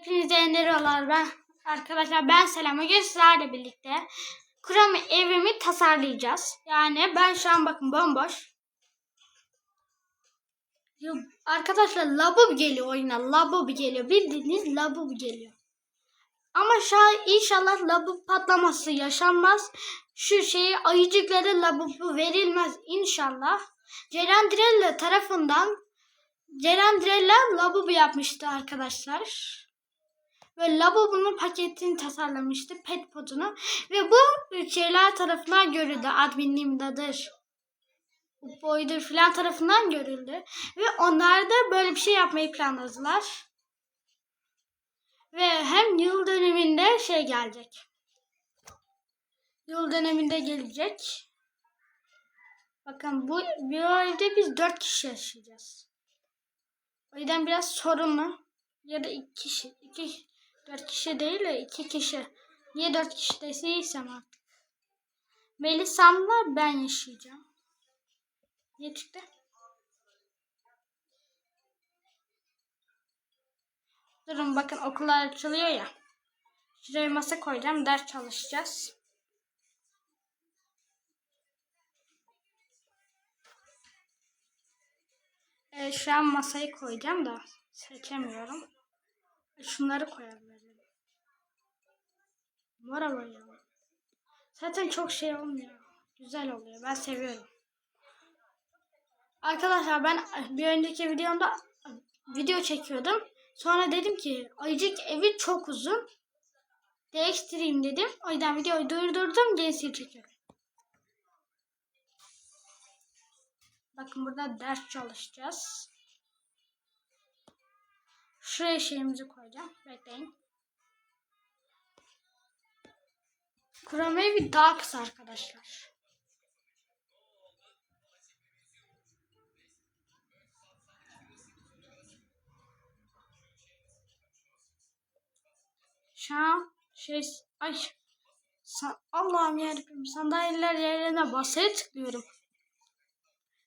Hepinize öneriyorlar ben. Arkadaşlar ben Selam Bugün sizlerle birlikte Kur'an evimi tasarlayacağız. Yani ben şu an bakın bomboş. Arkadaşlar labub geliyor oyuna. Labub geliyor. Bildiğiniz labub geliyor. Ama şu an inşallah labub patlaması yaşanmaz. Şu şeyi ayıcıklara labubu verilmez inşallah. Ceren Dirella tarafından Ceren Dirella labubu yapmıştı arkadaşlar. Böyle lavabonun paketini tasarlamıştı. Pet potunu. Ve bu şeyler tarafından görüldü. Adminliğimdedir. Boydur filan tarafından görüldü. Ve onlar da böyle bir şey yapmayı planladılar. Ve hem yıl döneminde şey gelecek. Yıl döneminde gelecek. Bakın bu bir evde biz dört kişi yaşayacağız. O yüzden biraz sorunlu. Ya da iki kişi. iki dört kişi değil de iki kişi. Niye dört kişi değilsem artık. Melisa'mla ben yaşayacağım. Niye çıktı? Durun bakın okullar açılıyor ya. Şuraya masa koyacağım. Ders çalışacağız. Evet, şu an masayı koyacağım da seçemiyorum. Şunları koyabilirim. Mora boyayalım. Zaten çok şey olmuyor. Güzel oluyor. Ben seviyorum. Arkadaşlar ben bir önceki videomda video çekiyordum. Sonra dedim ki ayıcık evi çok uzun. Değiştireyim dedim. O yüzden videoyu durdurdum. Gerisi çekiyorum. Bakın burada ders çalışacağız. Şuraya şeyimizi koyacağım. Bekleyin. Kurama evi daha kısa arkadaşlar. Şu an şey ay Allah'ım yarabbim sandalyeler yerine basaya tıklıyorum.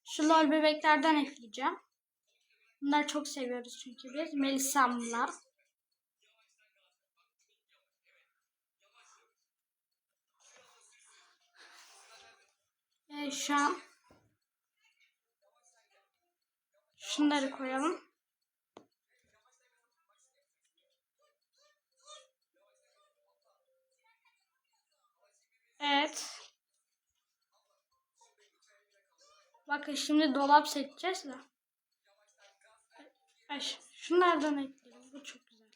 Şu bebeklerden ekleyeceğim. Bunları çok seviyoruz çünkü biz. Melisa'mlar. Evet şu an şunları koyalım. Evet. Bakın şimdi dolap seçeceğiz de. Şunlardan ekleyelim. Bu çok güzel.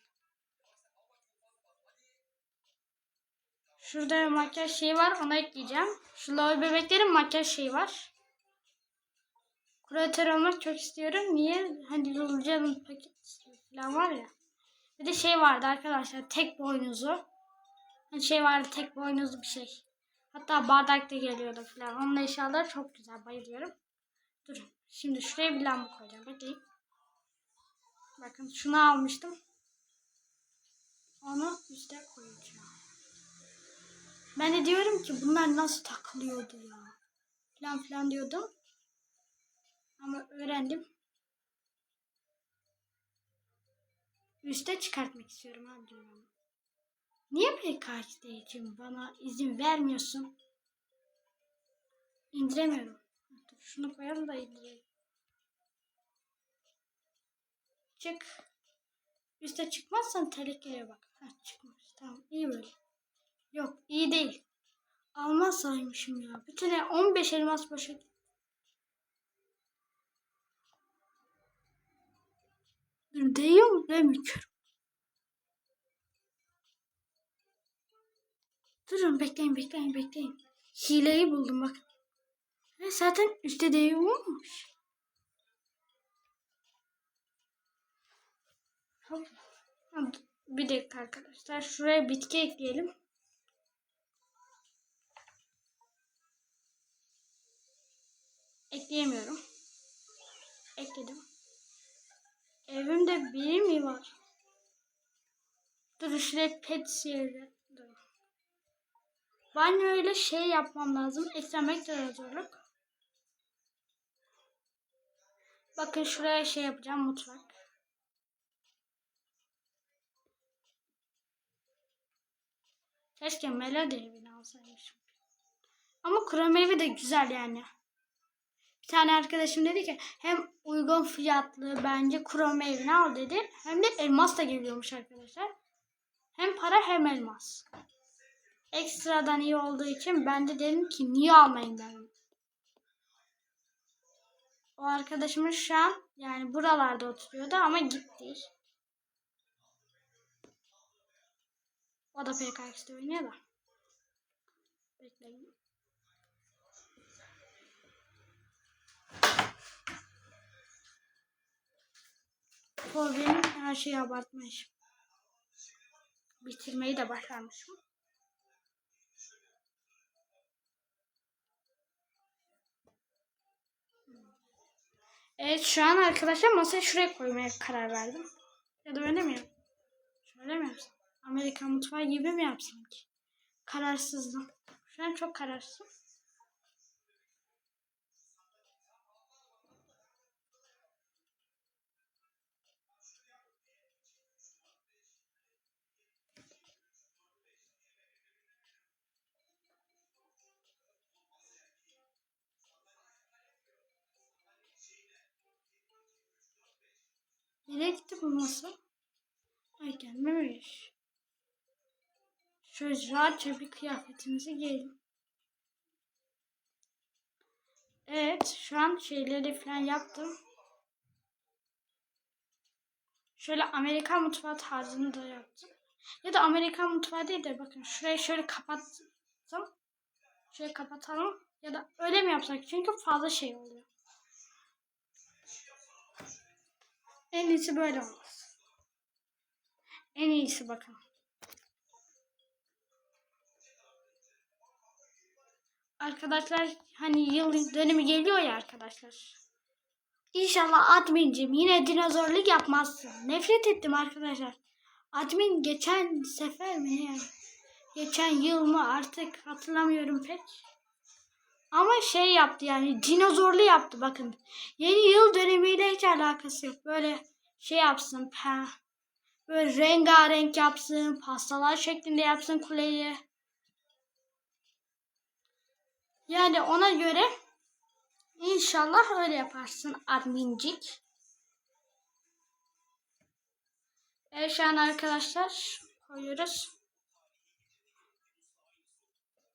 Şurada makyaj şeyi var. Onu ekleyeceğim. Şu lol bebeklerin makyaj şeyi var. Kuratör olmak çok istiyorum. Niye? Hani Lulcan'ın paket falan var ya. Bir de şey vardı arkadaşlar. Tek boynuzu. Hani şey vardı tek boynuzlu bir şey. Hatta bardak da geliyordu falan. Onun eşyaları çok güzel. Bayılıyorum. Durun. Şimdi şuraya bir lamba koyacağım. Bekleyin. Bakın şunu almıştım. Onu üste koyacağım. Ben de diyorum ki bunlar nasıl takılıyordu ya. Falan filan diyordum. Ama öğrendim. Üste çıkartmak istiyorum ha diyorum. Niye PKH'de için bana izin vermiyorsun? İndiremiyorum. Dur, şunu koyalım da indireyim. Çık. Üste çıkmazsan tehlikeye bak. Ha çıkmış. Tamam iyi böyle. Yok iyi değil. Almazsaymışım ya. Bir tane 15 elmas. Dur değiyor mu? Demiyorum. Durun bekleyin bekleyin bekleyin. Hileyi buldum bak. Ha, zaten üstte değiyor olmuş. Bir dakika arkadaşlar. Şuraya bitki ekleyelim. Ekleyemiyorum. Ekledim. Evimde biri mi var? Dur şuraya pet yeri. Dur. Banyoyla şey yapmam lazım. Eklemek de zorluk. Bakın şuraya şey yapacağım mutfak. Keşke Melody evini alsaymışım. Ama kuru evi de güzel yani. Bir tane arkadaşım dedi ki hem uygun fiyatlı bence kuru evini al dedi. Hem de elmas da geliyormuş arkadaşlar. Hem para hem elmas. Ekstradan iyi olduğu için ben de dedim ki niye almayayım ben? O arkadaşımız şu an yani buralarda oturuyordu ama gitti. O da PKX'de oynuyor da. Bekleyin. Fobi'nin her şeyi abartmış. Bitirmeyi de başarmışım. Evet şu an arkadaşlar masayı şuraya koymaya karar verdim. Ya da öyle mi? Şöyle mi yapsam? Amerikan mutfağı gibi mi yapsam ki? Kararsızdım. Şu an çok kararsızım. Nereye gitti bu masa? Ay gelmemiş. Şöyle rahatça bir kıyafetimizi giyelim. Evet şu an şeyleri falan yaptım. Şöyle Amerikan mutfağı tarzını da yaptım. Ya da Amerikan mutfağı değil de bakın şurayı şöyle kapattım. Şöyle kapatalım. Ya da öyle mi yapsak? Çünkü fazla şey oluyor. En iyisi böyle olmaz. En iyisi bakın. Arkadaşlar hani yıl dönümü geliyor ya arkadaşlar. İnşallah admincim yine dinozorluk yapmazsın. Nefret ettim arkadaşlar. Admin geçen sefer mi ne? Geçen yıl mı artık hatırlamıyorum pek. Ama şey yaptı yani dinozorlu yaptı bakın. Yeni yıl dönemiyle hiç alakası yok. Böyle şey yapsın. Pe, böyle rengarenk yapsın. Pastalar şeklinde yapsın kuleyi. Yani ona göre inşallah öyle yaparsın admincik. Evet şu an arkadaşlar koyuyoruz.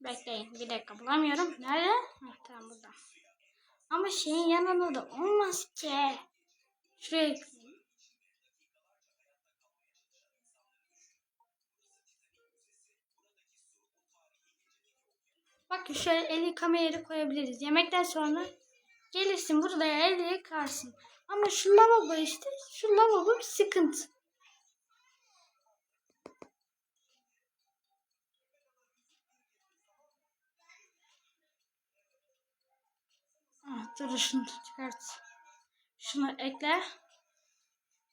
Bekleyin bir dakika bulamıyorum. Nerede? Heh, tamam burada. Ama şeyin yanında da olmaz ki. Şuraya. Bakın şöyle el yıkama yeri koyabiliriz. Yemekten sonra gelirsin buraya el yıkarsın. Ama şu lavabo işte şu lavabo bir sıkıntı. Dur şunu çıkart. Şunu ekle.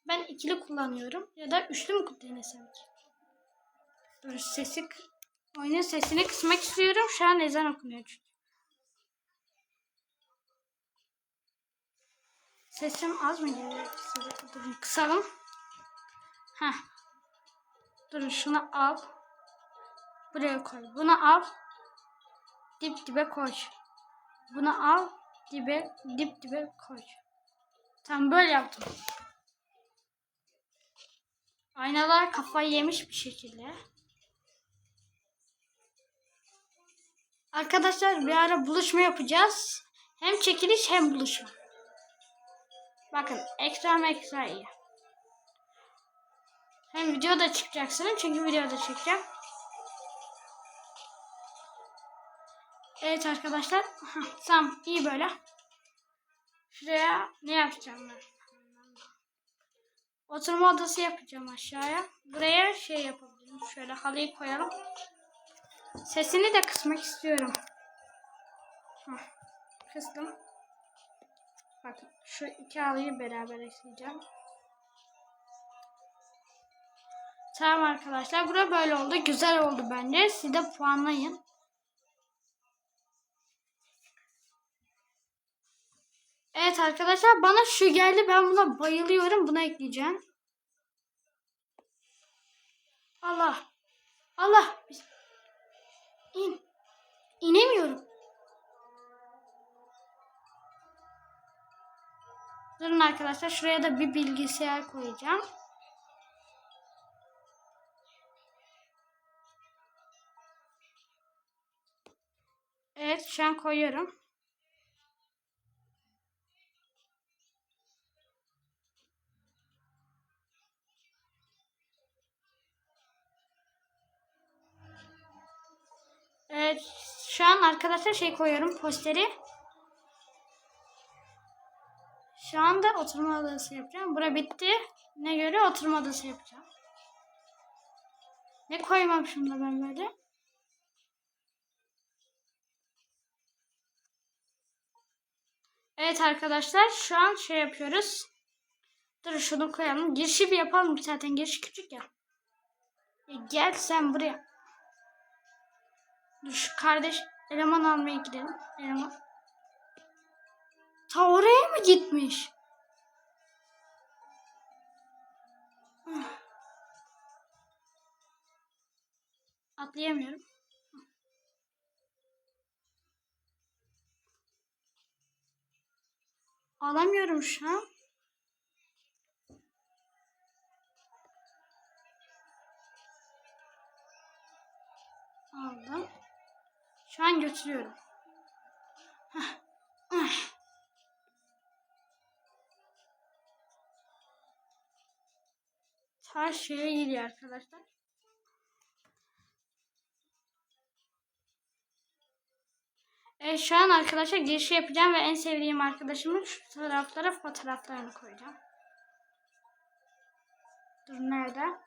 Ben ikili kullanıyorum. Ya da üçlü mü denesem ki? Dur sesi oyunun sesini kısmak istiyorum. Şu an ezan okunuyor çünkü. Sesim az mı geliyor? Durun kısalım. Heh. Durun şunu al. Buraya koy. Bunu al. Dip dibe koy. Bunu al. Dibe dip dibe koy. Tam böyle yaptım. Aynalar kafayı yemiş bir şekilde. Arkadaşlar bir ara buluşma yapacağız. Hem çekiliş hem buluşma. Bakın ekran ekran iyi. Hem video da çıkacaksınız çünkü video da çekeceğim. Evet arkadaşlar. Tamam iyi böyle. Şuraya ne yapacağım ben? Oturma odası yapacağım aşağıya. Buraya şey yapabilirim. Şöyle halıyı koyalım. Sesini de kısmak istiyorum. Kıstım. Bakın şu iki halıyı beraber ekleyeceğim. Tamam arkadaşlar. Bura böyle oldu. Güzel oldu bence. Siz de puanlayın. Evet arkadaşlar bana şu geldi. Ben buna bayılıyorum. Buna ekleyeceğim. Allah. Allah. İn. İnemiyorum. Durun arkadaşlar şuraya da bir bilgisayar koyacağım. Evet şu an koyuyorum. Arkadaşlar şey koyuyorum posteri. Şu anda oturma odası yapacağım. Bura bitti. Ne göre oturma odası yapacağım. Ne koymam şimdi ben böyle? Evet arkadaşlar şu an şey yapıyoruz. Dur şunu koyalım. Girişi bir yapalım zaten. Giriş küçük ya. E, gel sen buraya. Dur şu kardeş eleman almaya gidelim. Eleman. Ta oraya mı gitmiş? Atlayamıyorum. Alamıyorum şu an. Aldım. Şu an götürüyorum. Ah. Ta şeye geliyor arkadaşlar. Evet şu an arkadaşlar girişi yapacağım ve en sevdiğim arkadaşımın şu taraflara fotoğraflarını koyacağım. Dur nerede?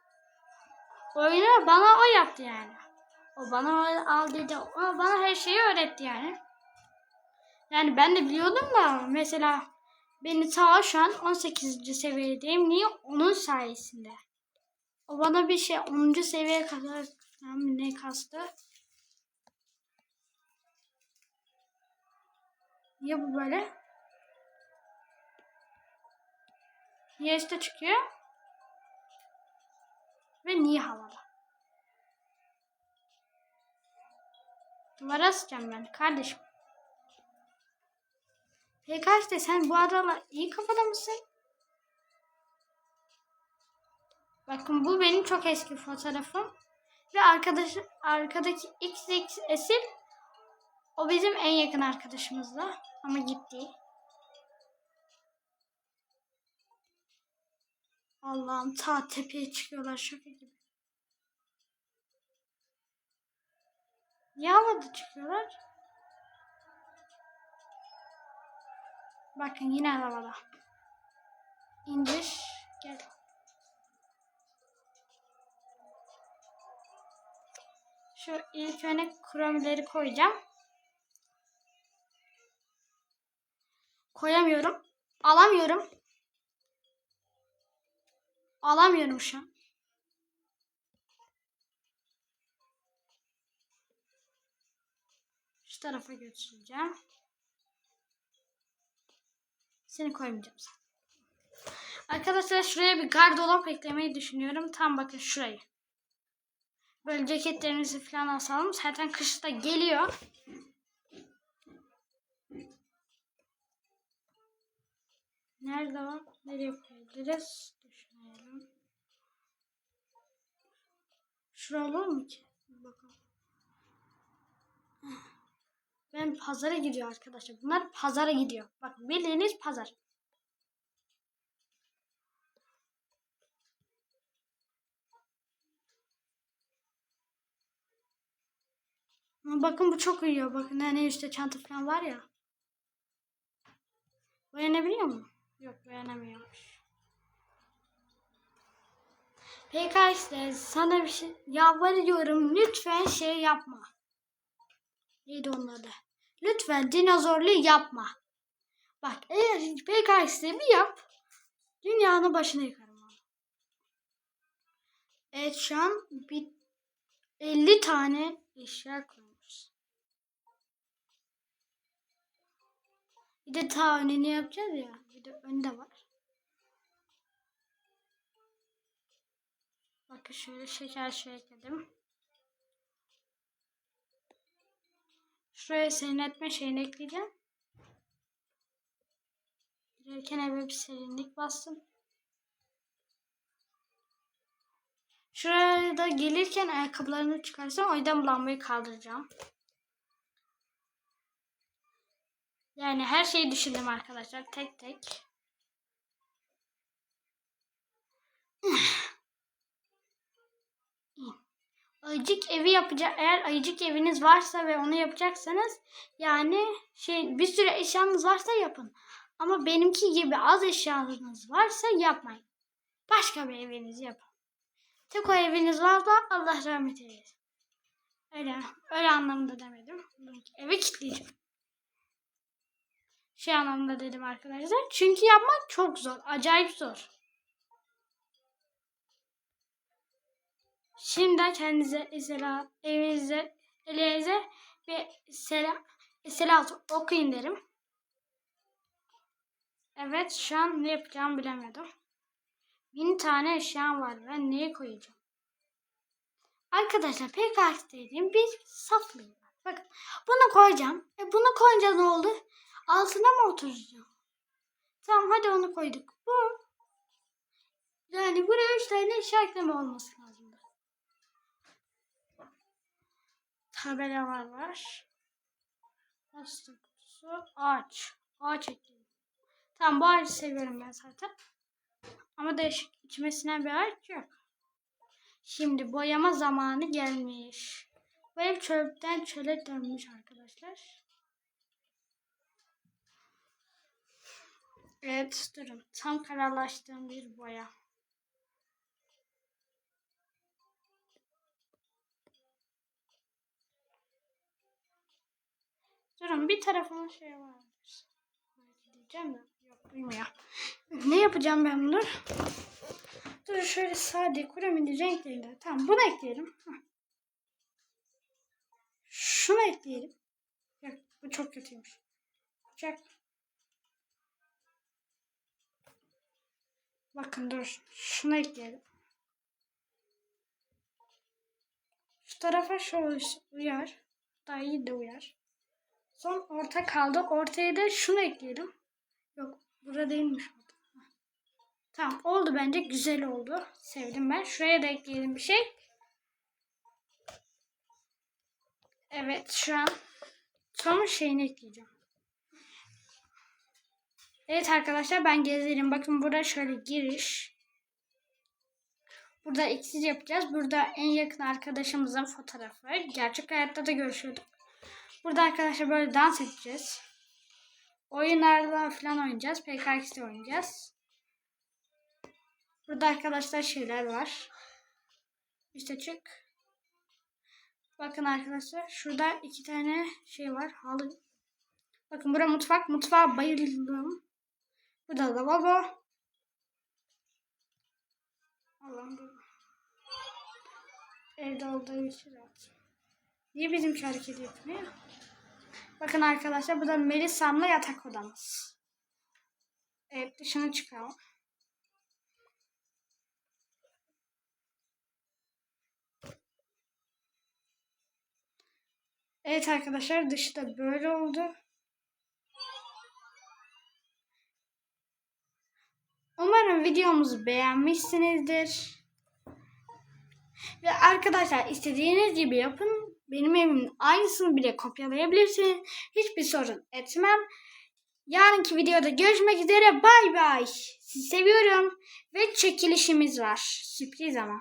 Oyunu bana o yaptı yani. O bana al dedi. O bana her şeyi öğretti yani. Yani ben de biliyordum da mesela beni ta şu an 18. seviyedeyim. Niye? Onun sayesinde. O bana bir şey 10. seviyeye kadar falan ne kastı. Niye bu böyle? Niye üstte çıkıyor? Ve niye havada? Duvara asacağım ben kardeşim. İşte sen bu aralar iyi kafada mısın? Bakın bu benim çok eski fotoğrafım. Ve arkadaş, arkadaki XX esil o bizim en yakın arkadaşımızdı. Ama gitti. Allah'ım ta tepeye çıkıyorlar şaka gibi. Niye havada çıkıyorlar? Bakın yine havada. İndir. Gel. Şu ilk öne kromileri koyacağım. Koyamıyorum. Alamıyorum. Alamıyorum şu an. Tarafa götüreceğim. Seni koymayacağım sen. Arkadaşlar şuraya bir gardırop eklemeyi düşünüyorum. Tam bakın şurayı. Böyle ceketlerimizi falan asalım. Zaten kış da geliyor. Nerede var? Nereye koyabiliriz? Düşünelim. Şura olur mu ki? Ben pazara gidiyor arkadaşlar. Bunlar pazara gidiyor. Bakın bildiğiniz pazar. Bakın bu çok uyuyor. Bakın hani üstte çanta falan var ya. Uyanabiliyor mu? Yok uyanamıyormuş. İşte sana bir şey yalvarıyorum lütfen şey yapma. Neydi onun adı? Lütfen dinozorlu yapma. Bak eğer PKX'de bir yap dünyanın başına yıkarım onu. Evet şu an bir 50 tane eşya koymuş. Bir de ta önünü yapacağız ya. Bir de önde var. Bakın şöyle şeker şey ekledim. Şuraya serinletme şeyini ekleyeceğim. Girerken eve bir serinlik bastım. Şuraya da gelirken ayakkabılarını çıkarsam o yüzden lambayı kaldıracağım. Yani her şeyi düşündüm arkadaşlar tek tek. Ayıcık evi yapacak eğer ayıcık eviniz varsa ve onu yapacaksanız yani şey bir sürü eşyanız varsa yapın. Ama benimki gibi az eşyalarınız varsa yapmayın. Başka bir evinizi yapın. Tek o eviniz var da Allah rahmet eylesin. Öyle, öyle anlamda demedim. Evi kilitleyeceğim. Şey anlamda dedim arkadaşlar. Çünkü yapmak çok zor. Acayip zor. Şimdi kendinize esela, evinize, elinize ve esela, esela okuyun derim. Evet şu an ne yapacağımı bilemedim. Bin tane eşyam var. Ben neye koyacağım? Arkadaşlar PKX dediğim bir saflığı var. Bakın bunu koyacağım. E bunu koyunca ne oldu? Altına mı oturacağım? Tamam hadi onu koyduk. Bu. Yani buraya üç tane eşya olması lazım. Tabelalar var. Pasta kutusu. Ağaç. Ağaç ekledim. Tamam bu ağacı seviyorum ben zaten. Ama değişik içmesine bir ağaç yok. Şimdi boyama zamanı gelmiş. Bu ev çöpten çöle dönmüş arkadaşlar. Evet durun. Tam kararlaştığım bir boya. Durun bir tarafına şey vardır. Diyeceğim de yok duymuyor. Ne yapacağım ben bunu? Dur şöyle sade kuramidi renklerinde. Tamam bunu ekleyelim. Şunu ekleyelim. Yok bu çok kötüymüş. Çek. Bakın dur. Şunu ekleyelim. Şu tarafa şu uyar. Daha iyi de uyar. Son orta kaldı. Ortaya da şunu ekleyelim. Yok burada değilmiş. Tamam oldu bence güzel oldu. Sevdim ben. Şuraya da ekleyelim bir şey. Evet şu an son şeyini ekleyeceğim. Evet arkadaşlar ben gezerim. Bakın burada şöyle giriş. Burada eksiz yapacağız. Burada en yakın arkadaşımızın fotoğrafı. Gerçek hayatta da görüşüyorduk. Burada arkadaşlar böyle dans edeceğiz. Oyunlarda falan oynayacağız. PKX'de oynayacağız. Burada arkadaşlar şeyler var. İşte çık. Bakın arkadaşlar şurada iki tane şey var. Halı. Bakın bura mutfak. Mutfağa bayıldım. Burada da baba. Allah'ım. Evde olduğu için rahat. Niye bizimki hareket etmiyor? Bakın arkadaşlar bu da Melisa'mla yatak odamız. Evet dışına çıkalım. Evet arkadaşlar dışı da böyle oldu. Umarım videomuzu beğenmişsinizdir. Ve arkadaşlar istediğiniz gibi yapın. Benim evimin aynısını bile kopyalayabilirsiniz. Hiçbir sorun etmem. Yarınki videoda görüşmek üzere. Bay bay. Sizi seviyorum. Ve çekilişimiz var. Sürpriz ama.